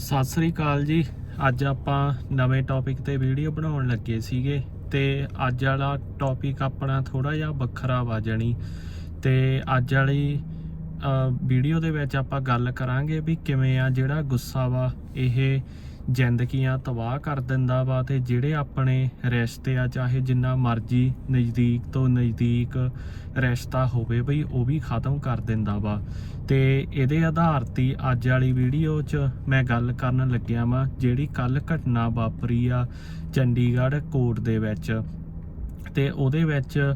ਸਤਿ ਸ੍ਰੀ ਅਕਾਲ ਜੀ। ਅੱਜ ਆਪਾਂ ਨਵੇਂ ਟੌਪਿਕ ਤੇ ਵੀਡੀਓ ਬਣਾਉਣ ਲੱਗੇ ਸੀਗੇ ਤੇ ਅੱਜ ਵਾਲਾ ਟੌਪਿਕ ਆਪਣਾ ਥੋੜਾ ਜਿਹਾ ਵੱਖਰਾ ਵਾ ਜਣੀ। ਤੇ ਅੱਜ ਵਾਲੀ ਵੀਡੀਓ ਦੇ ਵਿੱਚ ਆਪਾਂ ਗੱਲ ਕਰਾਂਗੇ ਵੀ ਕਿਵੇਂ ਆ ਜਿਹੜਾ ਗੁੱਸਾ ਵਾ, ਇਹ ਜ਼ਿੰਦਗੀਆਂ ਤਬਾਹ ਕਰ ਦਿੰਦਾ ਵਾ ਤੇ ਜਿਹੜੇ ਆਪਣੇ ਰਿਸ਼ਤੇ ਆ, ਚਾਹੇ ਜਿੰਨਾ ਮਰਜ਼ੀ ਨਜ਼ਦੀਕ ਤੋਂ ਨਜ਼ਦੀਕ ਰਿਸ਼ਤਾ ਹੋਵੇ ਬਈ, ਉਹ ਵੀ ਖਤਮ ਕਰ ਦਿੰਦਾ ਵਾ। ਤੇ ਇਹਦੇ ਆਧਾਰ ਤੇ ਅੱਜ ਵਾਲੀ ਵੀਡੀਓ 'ਚ ਮੈਂ ਗੱਲ ਕਰਨ ਲੱਗਿਆ ਵਾਂ, ਜਿਹੜੀ ਕੱਲ ਘਟਨਾ ਵਾਪਰੀ ਆ ਚੰਡੀਗੜ੍ਹ ਕੋਰਟ ਦੇ ਵਿੱਚ। ਤੇ ਉਹਦੇ ਵਿੱਚ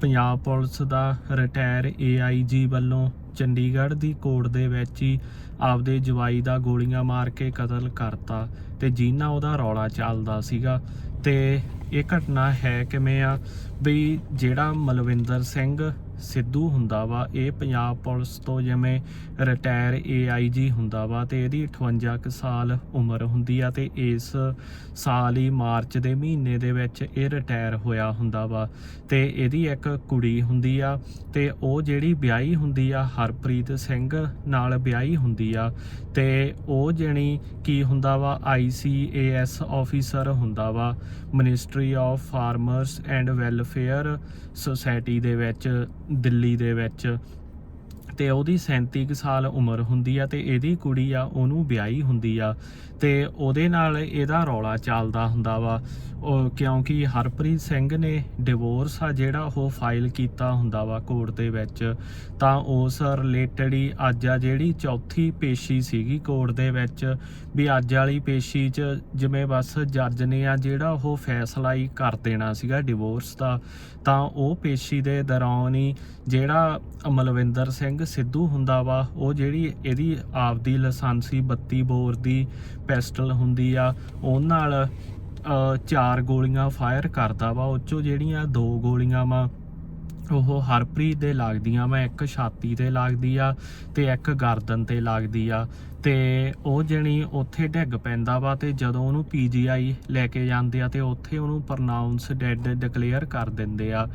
ਪੰਜਾਬ ਪੁਲਿਸ ਦਾ ਰਿਟਾਇਰ ਏਆਈਜੀ ਵੱਲੋਂ ਚੰਡੀਗੜ੍ਹ ਦੀ ਕੋਰਟ ਦੇ ਵਿੱਚ ਹੀ ਆਪਦੇ ਜਵਾਈ ਦਾ ਗੋਲੀਆਂ ਮਾਰ ਕੇ ਕਤਲ ਕਰਤਾ ਤੇ ਜੀਨਾ ਉਹਦਾ ਰੌਲਾ ਚੱਲਦਾ ਸੀਗਾ। ਤੇ ਇਹ ਘਟਨਾ ਹੈ ਕਿਵੇਂ ਆ? ਵੀ ਜਿਹੜਾ ਮਲਵਿੰਦਰ ਸਿੰਘ ਸਿੱਧੂ ਹੁੰਦਾ ਵਾ, ਇਹ ਪੰਜਾਬ ਪੁਲਿਸ ਤੋਂ ਜਿਵੇਂ ਰਿਟਾਇਰ ਏਆਈਜੀ ਹੁੰਦਾ ਵਾ ਤੇ ਇਹਦੀ 58 ਕੁ ਸਾਲ ਉਮਰ ਹੁੰਦੀ ਆ ਤੇ ਇਸ ਸਾਲ ਹੀ ਮਾਰਚ ਦੇ ਮਹੀਨੇ ਦੇ ਵਿੱਚ ਇਹ ਰਿਟਾਇਰ ਹੋਇਆ ਹੁੰਦਾ ਵਾ ਤੇ ਇਹਦੀ ਇੱਕ ਕੁੜੀ ਹੁੰਦੀ ਆ ਤੇ ਉਹ ਜਿਹੜੀ ਵਿਆਹੀ ਹੁੰਦੀ ਆ, ਹਰਪ੍ਰੀਤ ਸਿੰਘ ਨਾਲ ਵਿਆਹੀ ਹੁੰਦੀ ਆ ਤੇ ਉਹ ਜਣੀ ਕੀ ਹੁੰਦਾ ਵਾ ਆਈਸੀਏਐਸ ਆਫੀਸਰ ਹੁੰਦਾ ਵਾ ministry of farmers and welfare society ਦੇ ਵਿੱਚ ਦਿੱਲੀ ਦੇ ਵਿੱਚ ਤੇ ਉਹਦੀ 37 ਕੁ ਸਾਲ ਉਮਰ ਹੁੰਦੀ ਆ ਤੇ ਇਹਦੀ ਕੁੜੀ ਆ, ਉਹਨੂੰ ਵਿਆਹੀ ਹੁੰਦੀ ਆ ਤੇ ਉਹਦੇ ਨਾਲ ਇਹਦਾ ਰੌਲਾ ਚੱਲਦਾ ਹੁੰਦਾ ਵਾ। ਉਹ ਕਿਉਂਕਿ ਹਰਪ੍ਰੀਤ ਸਿੰਘ ਨੇ ਡਿਵੋਰਸ ਆ ਜਿਹੜਾ ਉਹ ਫਾਈਲ ਕੀਤਾ ਹੁੰਦਾ ਵਾ ਕੋਰਟ ਦੇ ਵਿੱਚ। ਤਾਂ ਉਸ ਰਿਲੇਟਡ ਹੀ ਅੱਜ ਆ ਜਿਹੜੀ ਚੌਥੀ ਪੇਸ਼ੀ ਸੀਗੀ ਕੋਰਟ ਦੇ ਵਿੱਚ ਵੀ ਅੱਜ ਵਾਲੀ ਪੇਸ਼ੀ 'ਚ ਜਿਵੇਂ ਬਸ ਜੱਜ ਨੇ ਆ ਜਿਹੜਾ ਉਹ ਫੈਸਲਾ ਹੀ ਕਰ ਦੇਣਾ ਸੀਗਾ ਡਿਵੋਰਸ ਦਾ। ਤਾਂ ਉਹ ਪੇਸ਼ੀ ਦੇ ਦੌਰਾਨ ਹੀ ਜਿਹੜਾ ਮਲਵਿੰਦਰ ਸਿੰਘ ਸਿੱਧੂ ਹੁੰਦਾ ਵਾ, ਉਹ ਜਿਹੜੀ ਇਹਦੀ ਆਪਦੀ ਲਾਇਸੈਂਸੀ 32 ਬੋਰ ਦੀ ਪਿਸਟਲ ਹੁੰਦੀ ਆ, ਉਹ ਨਾਲ ਚਾਰ ਗੋਲੀਆਂ ਫਾਇਰ ਕਰਦਾ ਵਾ, ਉਹ ਚੋਂ ਜਿਹੜੀਆਂ ਦੋ ਗੋਲੀਆਂ ਵਾ, ਉਹ ਹਰਪ੍ਰੀਤ ਦੇ ਲੱਗਦੀਆਂ ਵਾ, ਇੱਕ ਛਾਤੀ ਤੇ ਲੱਗਦੀ ਆ ਤੇ ਇੱਕ ਗਰਦਨ ਤੇ ਲੱਗਦੀ ਆ। ਤੇ ਉਹ ਜਣੀ ਉੱਥੇ ਡਿੱਗ ਪੈਂਦਾ ਵਾ ਤੇ ਜਦੋਂ ਉਹਨੂੰ ਪੀਜੀਆਈ ਲੈ ਕੇ ਜਾਂਦੇ ਆ ਤੇ ਉੱਥੇ ਉਹਨੂੰ ਪ੍ਰਨਾਉਂਸ ਡੈੱਡ ਡਿਕਲੇਅਰ ਕਰ ਦਿੰਦੇ ਆ।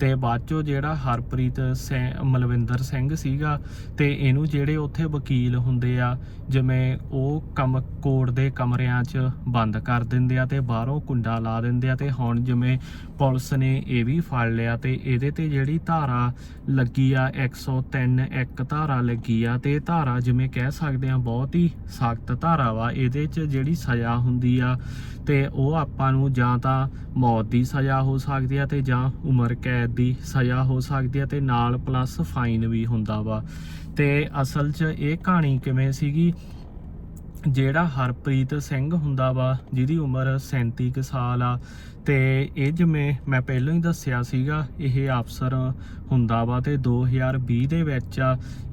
ਤੇ ਬਾਅਦ ਚੋਂ ਜਿਹੜਾ ਹਰਪ੍ਰੀਤ ਸਿੰਘ ਮਲਵਿੰਦਰ ਸਿੰਘ ਸੀਗਾ ਤੇ ਇਹਨੂੰ ਜਿਹੜੇ ਉੱਥੇ ਵਕੀਲ ਹੁੰਦੇ ਆ, ਜਿਵੇਂ ਉਹ ਕਮ, ਕੋਰਟ ਦੇ ਕਮਰਿਆਂ 'ਚ ਬੰਦ ਕਰ ਦਿੰਦੇ ਆ ਤੇ ਬਾਹਰੋਂ ਕੁੰਡਾ ਲਾ ਦਿੰਦੇ ਆ ਤੇ ਹੁਣ ਜਿਵੇਂ ਪੁਲਿਸ ਨੇ ਇਹ ਵੀ ਫੜ ਲਿਆ ਤੇ ਇਹਦੇ ਤੇ ਜਿਹੜੀ ਧਾਰਾ ਲੱਗੀ ਆ 103 ਇੱਕ ਧਾਰਾ ਲੱਗੀ ਆ ਤੇ ਇਹ ਧਾਰਾ ਜਿਵੇਂ ਕਹਿ ਸਕਦੇ ਆ ਬਹੁਤ ਹੀ ਸਖਤ ਧਾਰਾ ਵਾ, ਇਹਦੇ 'ਚ ਜਿਹੜੀ ਸਜ਼ਾ ਹੁੰਦੀ ਆ, ਤੇ ਉਹ ਆਪਾਂ ਨੂੰ ਜਾਂ ਤਾਂ ਮੌਤ ਦੀ ਸਜ਼ਾ ਹੋ ਸਕਦੀ ਆ ਤੇ ਜਾਂ ਉਮਰ ਕੈਦ ਦੀ ਸਜ਼ਾ ਹੋ ਸਕਦੀ ਆ ਤੇ ਨਾਲ ਪਲੱਸ ਫਾਈਨ ਵੀ ਹੁੰਦਾ ਵਾ। ਤੇ ਅਸਲ 'ਚ ਇਹ ਕਹਾਣੀ ਕਿਵੇਂ ਸੀਗੀ? ਜਿਹੜਾ ਹਰਪ੍ਰੀਤ ਸਿੰਘ ਹੁੰਦਾ ਵਾ, ਜਿਹਦੀ ਉਮਰ 37 ਕੁ ਸਾਲ ਆ, ਤੇ ਇਹ ਜਿਵੇਂ ਮੈਂ ਪਹਿਲਾਂ ਹੀ ਦੱਸਿਆ ਸੀਗਾ, ਇਹ ਅਫਸਰ ਹੁੰਦਾ ਵਾ ਤੇ 2020 ਦੇ ਵਿੱਚ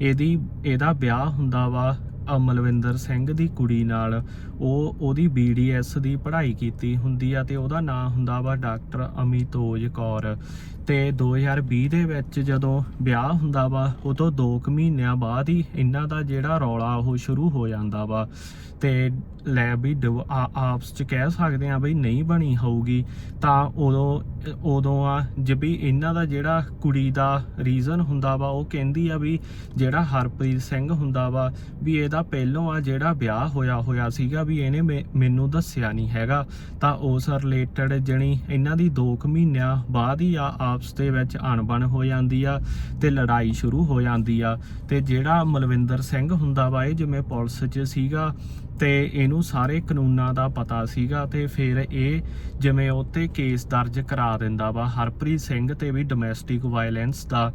ਇਹਦੀ, ਇਹਦਾ ਵਿਆਹ ਹੁੰਦਾ ਵਾ ਅਮਲਵਿੰਦਰ ਸਿੰਘ ਦੀ ਕੁੜੀ ਨਾਲ ਉਹ ਉਹਦੀ ਬੀਡੀਐਸ ਦੀ ਪੜ੍ਹਾਈ ਕੀਤੀ ਹੁੰਦੀ ਆ ਤੇ ਉਹਦਾ ਨਾਮ ਹੁੰਦਾ ਵਾ ਡਾਕਟਰ ਅਮਿਤੋਜ ਕੌਰ। ਤੇ 2020 ਦੇ ਵਿੱਚ ਜਦੋਂ ਵਿਆਹ ਹੁੰਦਾ ਵਾ, ਉਦੋਂ ਤੋਂ 2 ਕੁ ਮਹੀਨਿਆਂ ਬਾਅਦ ਹੀ ਇਹਨਾਂ ਦਾ ਜਿਹੜਾ ਰੌਲਾ ਉਹ ਸ਼ੁਰੂ ਹੋ ਜਾਂਦਾ ਵਾ। ਤੇ ਲੈ ਵੀ ਡਿਵ- ਆ- ਆਪਸ ਚ ਕਹਿ ਸਕਦੇ ਆ ਬਈ ਨਹੀਂ ਬਣੀ ਹੋਊਗੀ, ਤਾਂ ਉਦੋਂ ਉਦੋਂ ਆ ਜਬੀ ਇਹਨਾਂ ਦਾ ਜਿਹੜਾ ਕੁੜੀ ਦਾ ਰੀਜ਼ਨ ਹੁੰਦਾ ਵਾ, ਉਹ ਕਹਿੰਦੀ ਆ ਵੀ ਜਿਹੜਾ ਹਰਪ੍ਰੀਤ ਸਿੰਘ ਹੁੰਦਾ ਵਾ, ਵੀ ਇਹਦਾ ਪਹਿਲੋਂ ਆ ਜਿਹੜਾ ਵਿਆਹ ਹੋਇਆ ਹੋਇਆ ਸੀਗਾ ਵੀ ਇਹਨੇ ਮੈਨੂੰ ਦੱਸਿਆ ਨਹੀਂ ਹੈਗਾ। ਤਾਂ ਉਸ ਰਿਲੇਟਡ ਜਣੀ ਇਹਨਾਂ ਦੀ 2 ਕੁ ਮਹੀਨਿਆਂ ਬਾਅਦ ਹੀ ਆ ਆਪਸ ਦੇ ਵਿੱਚ ਅਣਬਣ ਹੋ ਜਾਂਦੀ ਆ ਤੇ ਲੜਾਈ ਸ਼ੁਰੂ ਹੋ ਜਾਂਦੀ ਆ। ਤੇ ਜਿਹੜਾ ਮਲਵਿੰਦਰ ਸਿੰਘ ਹੁੰਦਾ ਵਾ, ਇਹ ਜਿਵੇਂ ਪੁਲਿਸ 'ਚ ਸੀਗਾ ਤੇ ਇਹਨੂੰ ਸਾਰੇ ਕਾਨੂੰਨਾਂ ਦਾ ਪਤਾ ਸੀਗਾ ਤੇ ਫਿਰ ਇਹ ਜਿਵੇਂ ਉਹ 'ਤੇ ਕੇਸ ਦਰਜ ਕਰਾ ਦਿੰਦਾ ਵਾ। ਹਰਪ੍ਰੀਤ ਸਿੰਘ ਤੇ ਵੀ ਡੋਮੈਸਟਿਕ ਵਾਇਲੈਂਸ ਦਾ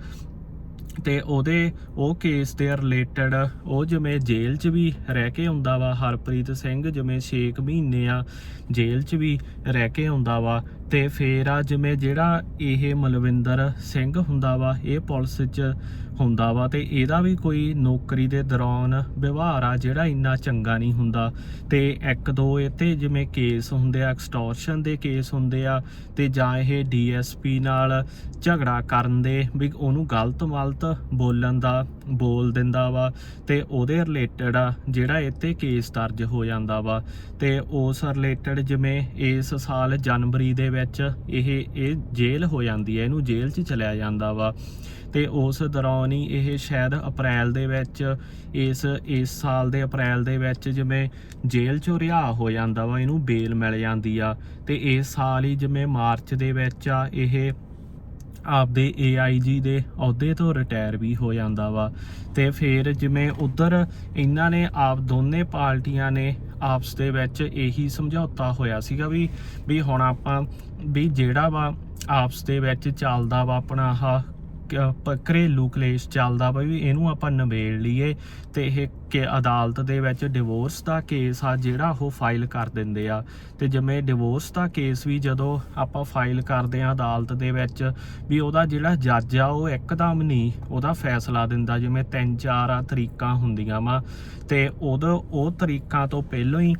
ਤੇ ਉਹਦੇ ਉਹ ਕੇਸ ਦੇ ਰਿਲੇਟਡ ਉਹ ਜਿਵੇਂ ਜੇਲ੍ਹ 'ਚ ਵੀ ਰਹਿ ਕੇ ਆਉਂਦਾ ਵਾ ਹਰਪ੍ਰੀਤ ਸਿੰਘ, ਜਿਵੇਂ 6 ਮਹੀਨੇ ਆ ਜੇਲ੍ਹ 'ਚ ਵੀ ਰਹਿ ਕੇ ਆਉਂਦਾ ਵਾ ਤੇ ਫੇਰ ਆ ਜਿਵੇਂ ਜਿਹੜਾ ਇਹ ਮਲਵਿੰਦਰ ਸਿੰਘ ਹੁੰਦਾ ਵਾ, ਇਹ ਪੁਲਿਸ 'ਚ ਹੁੰਦਾ ਵਾ ਤੇ ਇਹਦਾ ਵੀ ਕੋਈ ਨੌਕਰੀ ਦੇ ਦੌਰਾਨ ਵਿਵਹਾਰ ਆ ਜਿਹੜਾ ਇੰਨਾ ਚੰਗਾ ਨਹੀਂ ਹੁੰਦਾ। ਤੇ ਇੱਕ ਦੋ ਇਹ ਤੇ ਜਿਵੇਂ ਕੇਸ ਹੁੰਦੇ ਆ ਐਕਸਟੋਰਸ਼ਨ ਦੇ ਕੇਸ ਹੁੰਦੇ ਆ ਤੇ ਜਾਂ ਇਹ ਡੀਐਸਪੀ ਨਾਲ ਝਗੜਾ ਕਰਨ ਦੇ ਵੀ ਉਹਨੂੰ ਗਲਤ ਮਲਤ ਬੋਲਣ ਦਾ, ਬੋਲ ਦਿੰਦਾ ਵਾ ਤੇ ਉਹਦੇ ਰਿਲੇਟਡ ਆ ਜਿਹੜਾ ਇੱਥੇ ਕੇਸ ਦਰਜ ਹੋ ਜਾਂਦਾ ਵਾ। ਤੇ ਉਸ ਰਿਲੇਟਡ ਜਿਵੇਂ ਇਸ ਸਾਲ ਜਨਵਰੀ ਦੇ ਵਿੱਚ ਇਹ ਇਹ ਜੇਲ੍ਹ ਹੋ ਜਾਂਦੀ ਹੈ, ਇਹਨੂੰ ਜੇਲ੍ਹ 'ਚ ਚਲਿਆ ਜਾਂਦਾ ਵਾ। ਤੇ ਉਸ ਦੌਰਾਨ ਹੀ ਇਹ ਸ਼ਾਇਦ ਅਪ੍ਰੈਲ ਦੇ ਵਿੱਚ, ਇਸ ਇਸ ਸਾਲ ਦੇ ਅਪ੍ਰੈਲ ਦੇ ਵਿੱਚ ਜਿਵੇਂ ਜੇਲ੍ਹ ਚੋਂ ਰਿਹਾ ਹੋ ਜਾਂਦਾ ਵਾ, ਇਹਨੂੰ ਬੇਲ ਮਿਲ ਜਾਂਦੀ ਆ। ਤੇ ਇਸ ਸਾਲ ਹੀ ਜਿਵੇਂ ਮਾਰਚ ਦੇ ਵਿੱਚ ਆ, ਇਹ ਆਪਦੇ AIG ਦੇ ਅਹੁਦੇ ਤੋਂ ਰਿਟਾਇਰ ਵੀ ਹੋ ਜਾਂਦਾ ਵਾ। ਤੇ ਫਿਰ ਜਿਵੇਂ ਉਧਰ ਇਹਨਾਂ ਨੇ ਆਪ ਦੋਨੇ ਪਾਰਟੀਆਂ ਨੇ ਆਪਸ ਦੇ ਵਿੱਚ ਇਹੀ ਸਮਝੌਤਾ ਹੋਇਆ ਸੀਗਾ ਵੀ ਵੀ ਹੁਣ ਆਪਾਂ ਵੀ ਜਿਹੜਾ ਵਾ ਆਪਸ ਦੇ ਵਿੱਚ ਚੱਲਦਾ ਵਾ ਆਪਣਾ ਆਹ ਘਰੇਲੂ ਕਲੇਸ਼ ਚੱਲਦਾ ਵਾ ਵੀ ਇਹਨੂੰ ਆਪਾਂ ਨਿਬੇੜ ਲਈਏ ਤੇ ਇਹ ਕਿ ਅਦਾਲਤ ਦੇ ਵਿੱਚ ਡਿਵੋਰਸ ਦਾ ਕੇਸ ਆ ਜਿਹੜਾ ਉਹ ਫਾਈਲ ਕਰ ਦਿੰਦੇ ਆ। ਤੇ ਜਿਵੇਂ ਡਿਵੋਰਸ ਦਾ ਕੇਸ ਵੀ ਜਦੋਂ ਆਪਾਂ ਫਾਈਲ ਕਰਦੇ ਆ ਅਦਾਲਤ ਦੇ ਵਿੱਚ ਵੀ ਉਹਦਾ ਜਿਹੜਾ ਜੱਜ ਆ ਉਹ ਇੱਕਦਮ ਨਹੀਂ ਉਹਦਾ ਫੈਸਲਾ ਦਿੰਦਾ, ਜਿਵੇਂ ਤਿੰਨ ਚਾਰ ਆ ਤਰੀਕਾਂ ਹੁੰਦੀਆਂ ਵਾ। ਤੇ ਉਦੋਂ ਉਹ ਤਰੀਕਾਂ ਤੋਂ ਪਹਿਲਾਂ ਹੀ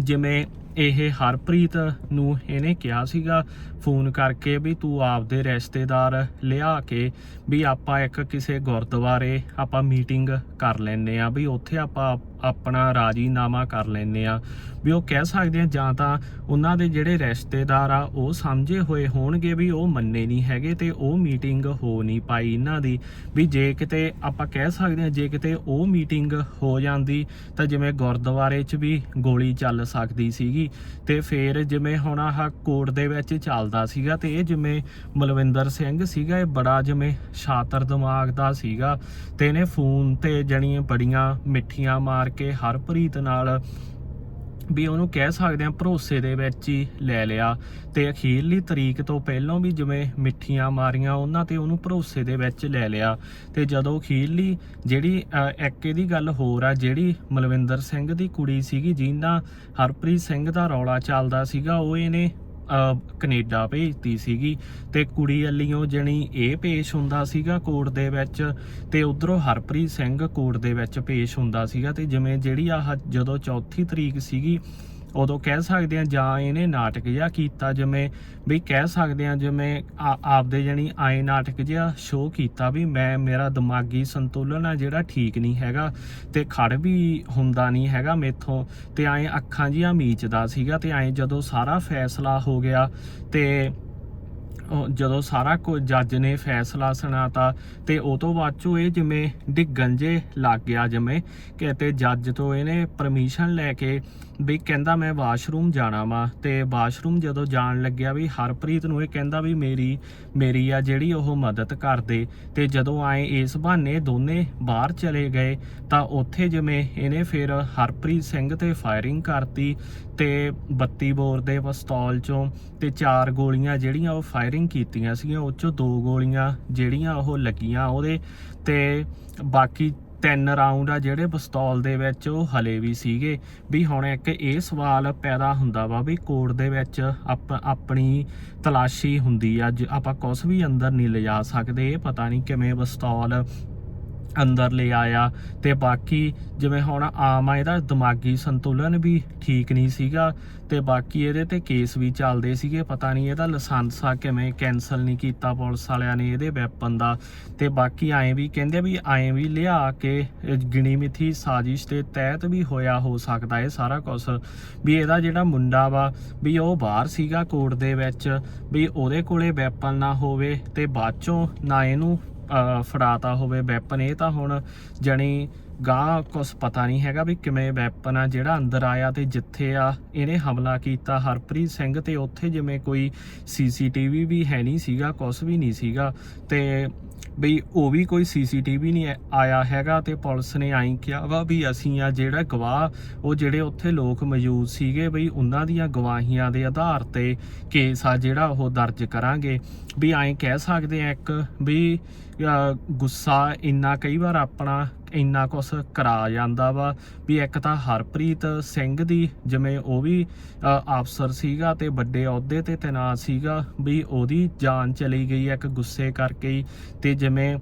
ਜਿਵੇਂ ਇਹ ਹਰਪ੍ਰੀਤ ਨੂੰ ਇਹਨੇ ਕਿਹਾ ਸੀਗਾ, ਫੋਨ ਕਰਕੇ ਵੀ ਤੂੰ ਆਪਦੇ ਰਿਸ਼ਤੇਦਾਰ ਲਿਆ ਕੇ ਵੀ ਆਪਾਂ ਇੱਕ ਕਿਸੇ ਗੁਰਦੁਆਰੇ ਆਪਾਂ ਮੀਟਿੰਗ ਕਰ ਲੈਨੇ ਆ ਵੀ ਉੱਥੇ ਆਪਾਂ ਆਪਣਾ ਰਾਜੀਨਾਮਾ ਕਰ ਲੈਂਦੇ ਆ। ਵੀ ਉਹ ਕਹਿ ਸਕਦੇ ਆ, ਜਾਂ ਤਾਂ ਉਹਨਾਂ ਦੇ ਜਿਹੜੇ ਰਿਸ਼ਤੇਦਾਰ ਆ, ਉਹ ਸਮਝੇ ਹੋਏ ਹੋਣਗੇ ਵੀ ਉਹ ਮੰਨੇ ਨਹੀਂ ਹੈਗੇ ਤੇ ਉਹ ਮੀਟਿੰਗ ਹੋ ਨਹੀਂ ਪਾਈ ਇਹਨਾਂ ਦੀ। ਵੀ ਜੇ ਕਿਤੇ ਆਪਾਂ ਕਹਿ ਸਕਦੇ ਆ, ਜੇ ਕਿਤੇ ਉਹ ਮੀਟਿੰਗ ਹੋ ਜਾਂਦੀ, ਤਾਂ ਜਿਵੇਂ ਗੁਰਦੁਆਰੇ 'ਚ ਵੀ ਗੋਲੀ ਚੱਲ ਸਕਦੀ ਸੀਗੀ। ਤੇ ਫਿਰ ਜਿਵੇਂ ਹੁਣ ਆਹ ਕੋਰਟ ਦੇ ਵਿੱਚ ਚੱਲਦਾ ਸੀਗਾ, ਤੇ ਇਹ ਜਿਵੇਂ ਮਲਵਿੰਦਰ ਸਿੰਘ ਸੀਗਾ, ਇਹ ਬੜਾ ਜਿਵੇਂ ਸ਼ਾਤਰ ਦਿਮਾਗ ਦਾ ਸੀਗਾ। ਤੇ ਇਹਨੇ ਫੋਨ ਤੇ ਜਣੀਆਂ ਬੜੀਆਂ ਮਿੱਠੀਆਂ ਮਾਰ ਕੇ ਹਰਪ੍ਰੀਤ ਨਾਲ ਵੀ ਉਹਨੂੰ ਕਹਿ ਸਕਦੇ ਆ ਭਰੋਸੇ ਦੇ ਵਿੱਚ ਹੀ ਲੈ ਲਿਆ ਤੇ ਅਖੀਰਲੀ ਤਰੀਕ ਤੋਂ ਪਹਿਲਾਂ ਵੀ ਜਿਵੇਂ ਮਿੱਠੀਆਂ ਮਾਰੀਆਂ ਉਹਨਾਂ ਤੇ ਉਹਨੂੰ ਭਰੋਸੇ ਦੇ ਵਿੱਚ ਲੈ ਲਿਆ ਤੇ ਜਦੋਂ ਅਖੀਰਲੀ ਜਿਹੜੀ ਅ, ਇੱਕ ਇਹਦੀ ਗੱਲ ਹੋਰ ਆ ਜਿਹੜੀ ਮਲਵਿੰਦਰ ਸਿੰਘ ਦੀ ਕੁੜੀ ਸੀਗੀ ਜਿਹਨਾਂ ਹਰਪ੍ਰੀਤ ਸਿੰਘ ਦਾ ਰੌਲਾ ਚੱਲਦਾ ਸੀਗਾ ਉਹ ਇਹਨੇ ਕੈਨੇਡਾ ਭੇਜਤੀ ਸੀਗੀ ਤੇ ਕੁੜੀ ਵੱਲੋਂ ਜਣੀ ਇਹ ਪੇਸ਼ ਹੁੰਦਾ ਸੀਗਾ ਕੋਰਟ ਦੇ ਵਿੱਚ ਤੇ ਉਧਰੋਂ ਹਰਪ੍ਰੀਤ ਸਿੰਘ ਕੋਰਟ ਦੇ ਵਿੱਚ ਪੇਸ਼ ਹੁੰਦਾ ਸੀਗਾ ਤੇ ਜਿਵੇਂ ਜਿਹੜੀ ਆਹ ਜਦੋਂ ਚੌਥੀ ਤਰੀਕ ਸੀਗੀ ਉਦੋਂ ਕਹਿ ਸਕਦੇ ਆ ਜਾਂ ਇਹਨੇ ਨਾਟਕ ਜਿਹਾ ਕੀਤਾ ਜਿਵੇਂ ਵੀ ਕਹਿ ਸਕਦੇ ਆ ਜਿਵੇਂ ਆ- ਆਪਦੇ ਜਣੀ ਆਏ ਨਾਟਕ ਜਿਹਾ ਸ਼ੋਅ ਕੀਤਾ ਵੀ ਮੈਂ ਮੇਰਾ ਦਿਮਾਗੀ ਸੰਤੁਲਨ ਆ ਜਿਹੜਾ ਠੀਕ ਨਹੀਂ ਹੈਗਾ ਤੇ ਖੜ ਵੀ ਹੁੰਦਾ ਨਹੀਂ ਹੈਗਾ ਮੇਥੋਂ ਤੇ ਐਂ ਅੱਖਾਂ ਜੀਆਂ ਮੀਚਦਾ ਸੀਗਾ ਤੇ ਐਂ ਜਦੋਂ ਸਾਰਾ ਫੈਸਲਾ ਹੋ ਗਿਆ ਤੇ ਜਦੋਂ ਸਾਰਾ ਕੁਝ ਜੱਜ ਨੇ ਫੈਸਲਾ ਸੁਣਾਤਾ ਤੇ ਉਹ ਤੋਂ ਬਾਅਦ ਚੋਂ ਇਹ ਜਿਵੇਂ ਡਿੱਗਣ ਜੇ ਲੱਗ ਗਿਆ, ਜਿਵੇਂ ਕਿ ਤੇ ਜੱਜ ਤੋਂ ਇਹਨੇ ਪਰਮਿਸ਼ਨ ਲੈ ਕੇ ਵੀ ਕਹਿੰਦਾ ਮੈਂ ਵਾਸ਼ਰੂਮ ਜਾਣਾ ਵਾ ਤੇ ਵਾਸ਼ਰੂਮ ਜਦੋਂ ਜਾਣ ਲੱਗਿਆ ਵੀ ਹਰਪ੍ਰੀਤ ਨੂੰ ਇਹ ਕਹਿੰਦਾ ਵੀ ਮੇਰੀ ਮੇਰੀ ਆ ਜਿਹੜੀ ਉਹ ਮਦਦ ਕਰ ਦੇ ਤੇ ਜਦੋਂ ਆਏ ਇਸ ਬਹਾਨੇ ਦੋਨੇ ਬਾਹਰ ਚਲੇ ਗਏ ਤਾਂ ਉੱਥੇ ਜਿਵੇਂ ਇਹਨੇ ਫਿਰ ਹਰਪ੍ਰੀਤ ਸਿੰਘ ਤੇ ਫਾਇਰਿੰਗ ਕਰਤੀ ਤੇ 32 ਬੋਰ ਦੇ ਪਿਸਤੌਲ ਚੋਂ ਤੇ ਚਾਰ ਗੋਲੀਆਂ ਜਿਹੜੀਆਂ ਉਹ ਫਾਇਰਿੰਗ ਕੀਤੀਆਂ ਸੀਗੀਆਂ, ਉਹ ਚੋਂ ਦੋ ਗੋਲੀਆਂ ਜਿਹੜੀਆਂ ਉਹ ਲੱਗੀਆਂ ਉਹਦੇ ਤੇ ਬਾਕੀ ਤਿੰਨ ਰਾਉਂਡ ਆ ਜਿਹੜੇ ਪਿਸਤੌਲ ਦੇ ਵਿੱਚ ਉਹ ਹਲੇ ਵੀ ਸੀਗੇ। ਵੀ ਹੁਣ ਇੱਕ ਇਹ ਸਵਾਲ ਪੈਦਾ ਹੁੰਦਾ ਵਾ ਵੀ ਕੋਰਟ ਦੇ ਵਿੱਚ ਆਪਣੀ ਤਲਾਸ਼ੀ ਹੁੰਦੀ ਆ ਜ- ਆਪਾਂ ਕੁਝ ਵੀ ਅੰਦਰ ਨਹੀਂ ਲਿਜਾ ਸਕਦੇ, ਇਹ ਪਤਾ ਨਹੀਂ ਕਿਵੇਂ ਪਿਸਤੌਲ ਅੰਦਰ ਲੈ ਆਇਆ ਤੇ ਬਾਕੀ ਜਿਵੇਂ ਹੁਣ ਆਮ ਆ ਇਹਦਾ ਦਿਮਾਗੀ ਸੰਤੁਲਨ ਵੀ ਠੀਕ ਨਹੀਂ ਸੀਗਾ ਤੇ ਬਾਕੀ ਇਹਦੇ ਤੇ ਕੇਸ ਵੀ ਚੱਲਦੇ ਸੀਗੇ, ਪਤਾ ਨਹੀਂ ਇਹਦਾ ਲਾਇਸੈਂਸ ਆ ਕਿਵੇਂ ਕੈਨਸਲ ਨਹੀਂ ਕੀਤਾ ਪੁਲਿਸ ਵਾਲਿਆਂ ਨੇ ਇਹਦੇ ਵੈਪਨ ਦਾ। ਤੇ ਬਾਕੀ ਐਂ ਵੀ ਕਹਿੰਦੇ ਵੀ ਐਂ ਵੀ ਲਿਆ ਕੇ ਗਿਣੀ ਮਿਥੀ ਸਾਜ਼ਿਸ਼ ਦੇ ਤਹਿਤ ਵੀ ਹੋਇਆ ਹੋ ਸਕਦਾ ਇਹ ਸਾਰਾ ਕੁਝ ਵੀ ਇਹਦਾ ਜਿਹੜਾ ਮੁੰਡਾ ਵਾ, ਵੀ ਉਹ ਬਾਹਰ ਸੀਗਾ ਕੋਰਟ ਦੇ ਵਿੱਚ, ਵੀ ਉਹਦੇ ਕੋਲੇ ਵੈਪਨ ਨਾ ਹੋਵੇ ਤੇ ਬਾਅਦ ਚੋਂ ਨਾ ਇਹਨੂੰ ਫੜਾਤਾ ਹੋਵੇ ਵੈਪਨ ਇਹ ਤਾਂ ਹੁਣ ਜਣੀ ਗਾਂ ਕੁਛ ਪਤਾ ਨਹੀਂ ਹੈਗਾ ਵੀ ਕਿਵੇਂ ਵੈਪਨ ਆ, ਜਿਹੜਾ ਅੰਦਰ ਆਇਆ ਤੇ ਜਿੱਥੇ ਆ, ਇਹਨੇ ਹਮਲਾ ਕੀਤਾ। ਹਰਪ੍ਰੀਤ ਸਿੰਘ ਤੇ ਉੱਥੇ ਜਿਵੇਂ ਕੋਈ ਸੀਸੀਟੀਵੀ ਵੀ ਹੈ ਨਹੀਂ ਸੀਗਾ, ਕੁਛ ਵੀ ਨਹੀਂ ਸੀਗਾ। ਤੇ ਬਈ ਉਹ ਵੀ ਕੋਈ ਸੀਸੀਟੀਵੀ ਨਹੀਂ ਆਇਆ ਹੈਗਾ ਤੇ ਪੁਲਿਸ ਨੇ ਆਈ ਕਿਹਾ ਵਾ ਵੀ ਅਸੀਂ ਆ ਜਿਹੜਾ ਗਵਾਹ, ਉਹ ਜਿਹੜੇ ਉੱਥੇ ਲੋਕ ਮੌਜੂਦ ਸੀਗੇ ਬਈ ਉਹਨਾਂ ਦੀਆਂ ਗਵਾਹੀਆਂ ਦੇ ਆਧਾਰ ਤੇ ਕੇਸ ਆ ਜਿਹੜਾ ਉਹ ਦਰਜ ਕਰਾਂਗੇ। ਵੀ ਐਂ ਕਹਿ ਸਕਦੇ ਆ ਇੱਕ, ਵੀ ਗੁੱਸਾ ਇੰਨਾ ਕਈ ਵਾਰ ਆਪਣਾ ਇੰਨਾ ਕੁਛ ਕਰਾ ਜਾਂਦਾ ਵਾ ਵੀ ਇੱਕ ਤਾਂ ਹਰਪ੍ਰੀਤ ਸਿੰਘ ਦੀ ਜਿਵੇਂ ਉਹ ਵੀ ਅਹ, ਅਫਸਰ ਸੀਗਾ ਤੇ ਵੱਡੇ ਅਹੁਦੇ ਤੇ ਤੈਨਾਤ ਸੀਗਾ ਵੀ ਉਹਦੀ ਜਾਨ ਚਲੀ ਗਈ ਇੱਕ ਗੁੱਸੇ ਕਰਕੇ ਹੀ ਤੇ ਜਿਵੇਂ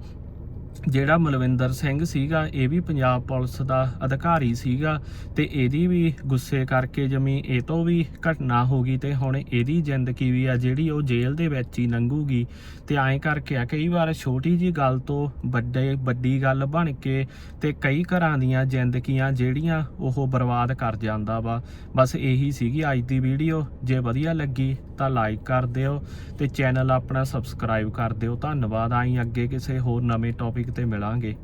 ਜਿਹੜਾ ਮਲਵਿੰਦਰ ਸਿੰਘ ਸੀਗਾ, ਇਹ ਵੀ ਪੰਜਾਬ ਪੁਲਿਸ ਦਾ ਅਧਿਕਾਰੀ ਸੀਗਾ ਤੇ ਇਹਦੀ ਵੀ ਗੁੱਸੇ ਕਰਕੇ ਜਮੀ ਇਹ ਤੋਂ ਵੀ ਘਟਨਾ ਹੋ ਗਈ ਤੇ ਹੁਣ ਇਹਦੀ ਜ਼ਿੰਦਗੀ ਵੀ ਆ, ਜਿਹੜੀ ਉਹ ਜੇਲ੍ਹ ਦੇ ਵਿੱਚ ਹੀ ਲੰਘੂਗੀ। ਤੇ ਐਂ ਕਰਕੇ ਆ, ਕਈ ਵਾਰ ਛੋਟੀ ਜੀ ਗੱਲ ਤੋਂ ਵੱਡੇ, ਵੱਡੀ ਗੱਲ ਬਣ ਕੇ ਤੇ ਕਈ ਘਰਾਂ ਦੀਆਂ ਜ਼ਿੰਦਗੀਆਂ ਜਿਹੜੀਆਂ ਉਹ ਬਰਬਾਦ ਕਰ ਜਾਂਦਾ ਵਾ। ਬਸ ਇਹੀ ਸੀਗੀ ਅੱਜ ਦੀ ਵੀਡੀਓ, ਜੇ ਵਧੀਆ ਲੱਗੀ ਤਾਂ ਲਾਈਕ ਕਰ ਦਿਓ ਤੇ ਚੈਨਲ ਆਪਣਾ ਸਬਸਕ੍ਰਾਈਬ ਕਰ ਦਿਓ। ਧੰਨਵਾਦ, ਆਈ ਅੱਗੇ ਕਿਸੇ ਹੋਰ ਨਵੇਂ ਟੌਪਿਕ ਤੇ ਮਿਲਾਂਗੇ।